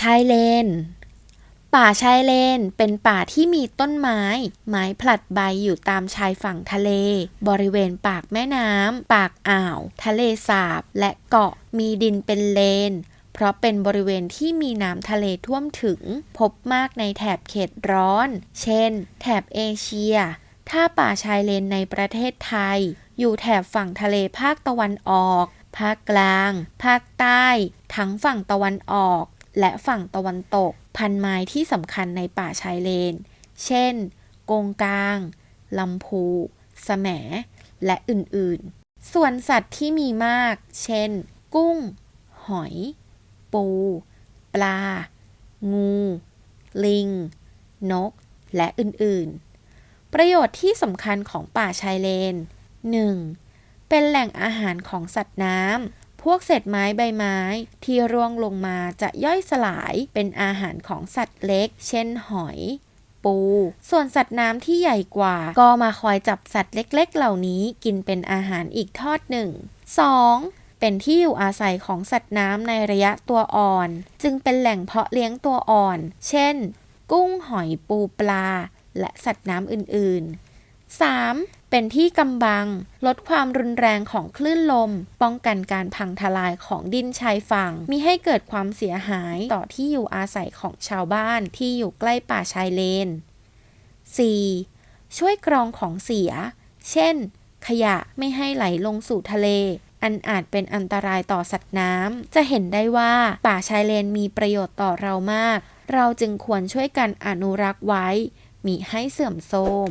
ชายเลน ป่าชายเลนเป็นป่าที่มีต้นไม้ ไม้ผลัดใบอยู่ตามชายฝั่งทะเล บริเวณปากแม่น้ำ ปากอ่าว ทะเลสาบ และเกาะ มีดินเป็นเลน เพราะเป็นบริเวณที่มีน้ำทะเลท่วมถึง พบมากในแถบเขตร้อน เช่น แถบเอเชีย ถ้าป่าชายเลนในประเทศไทย อยู่แถบฝั่งทะเลภาคตะวันออกภาคกลาง ภาคใต้ ทั้งฝั่งตะวันออก และฝั่งตะวันตก พันไม้ที่สำคัญในป่าชายเลน เช่นโกงกาง ลำพูแสมและอื่นๆ ส่วนสัตว์ที่มีมาก เช่น กุ้ง หอย ปู ปลา งู ลิง นก และอื่นๆ ประโยชน์ที่สำคัญของป่าชายเลน 1. เป็นแหล่งอาหารของสัตว์น้ำ พวกเศษไม้ใบไม้ที่ร่วงลงมาจะย่อยสลายเป็นอาหารของสัตว์เล็ก เช่นหอย ปู ส่วนสัตว์น้ำที่ใหญ่กว่า ก็มาคอยจับสัตว์เล็กๆ เหล่านี้กินเป็นอาหารอีกทอดหนึ่ง 2. เป็นที่อยู่อาศัยของสัตว์น้ำในระยะตัวอ่อน จึงเป็นแหล่งเพาะเลี้ยงตัวอ่อน เช่น กุ้งหอยปูปลา และสัตว์น้ำอื่นๆ 3. เป็นที่กำบัง ลดความรุนแรงของคลื่นลม ป้องกันการพังทลายของดินชายฝั่งมิให้เกิดความเสียหายต่อที่อยู่อาศัยของชาวบ้านที่อยู่ใกล้ป่าชายเลน 4. ช่วยกรองของเสีย เช่น ขยะไม่ให้ไหลลงสู่ทะเล อันอาจเป็นอันตรายต่อสัตว์น้ำ จะเห็นได้ว่าป่าชายเลนมีประโยชน์ต่อเรามาก เราจึงควรช่วยกันอนุรักษ์ไว้มิให้เสื่อมโทรม